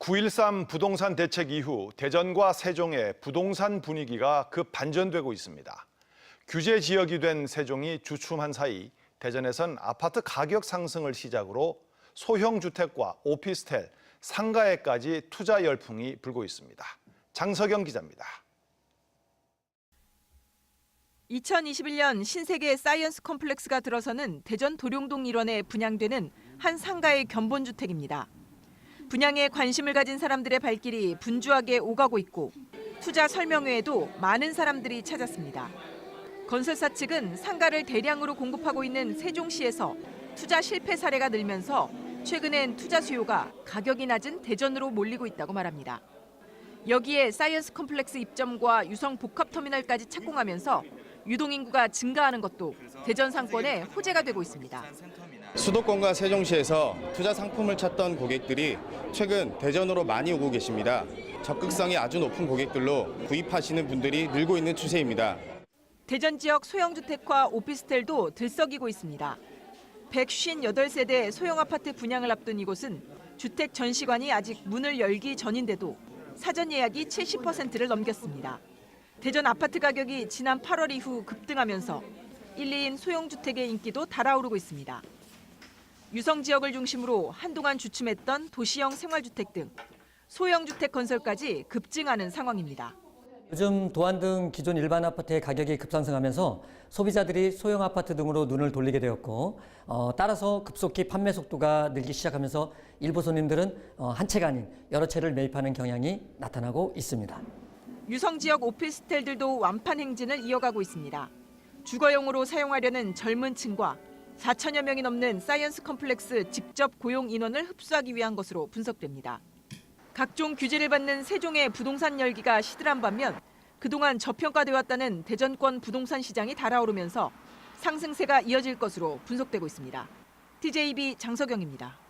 9.13 부동산 대책 이후 대전과 세종의 부동산 분위기가 급 반전되고 있습니다. 규제 지역이 된 세종이 주춤한 사이 대전에선 아파트 가격 상승을 시작으로 소형 주택과 오피스텔, 상가에까지 투자 열풍이 불고 있습니다. 장석영 기자입니다. 2021년 신세계 사이언스 컴플렉스가 들어서는 대전 도룡동 일원에 분양되는 한 상가의 견본주택입니다. 분양에 관심을 가진 사람들의 발길이 분주하게 오가고 있고 투자 설명회에도 많은 사람들이 찾았습니다. 건설사 측은 상가를 대량으로 공급하고 있는 세종시에서 투자 실패 사례가 늘면서 최근엔 투자 수요가 가격이 낮은 대전으로 몰리고 있다고 말합니다. 여기에 사이언스 컴플렉스 입점과 유성 복합터미널까지 착공하면서 유동인구가 증가하는 것도 대전 상권의 호재가 되고 있습니다. 수도권과 세종시에서 투자 상품을 찾던 고객들이 최근 대전으로 많이 오고 계십니다. 적극성이 아주 높은 고객들로 구입하시는 분들이 늘고 있는 추세입니다. 대전 지역 소형주택과 오피스텔도 들썩이고 있습니다. 158세대 소형 아파트 분양을 앞둔 이곳은 주택 전시관이 아직 문을 열기 전인데도 사전 예약이 70%를 넘겼습니다. 대전 아파트 가격이 지난 8월 이후 급등하면서 1, 2인 소형주택의 인기도 달아오르고 있습니다. 유성 지역을 중심으로 한동안 주춤했던 도시형 생활주택 등 소형주택 건설까지 급증하는 상황입니다. 요즘 도안 등 기존 일반 아파트의 가격이 급상승하면서 소비자들이 소형 아파트 등으로 눈을 돌리게 되었고 어, 따라서 급속히 판매 속도가 늘기 시작하면서 일부 손님들은 어, 한 채가 아닌 여러 채를 매입하는 경향이 나타나고 있습니다. 유성 지역 오피스텔들도 완판 행진을 이어가고 있습니다. 주거용으로 사용하려는 젊은 층과 4천여 명이 넘는 사이언스 컴플렉스 직접 고용 인원을 흡수하기 위한 것으로 분석됩니다. 각종 규제를 받는 세종의 부동산 열기가 시들한 반면 그동안 저평가되어 왔다는 대전권 부동산 시장이 달아오르면서 상승세가 이어질 것으로 분석되고 있습니다. TJB 장석영입니다.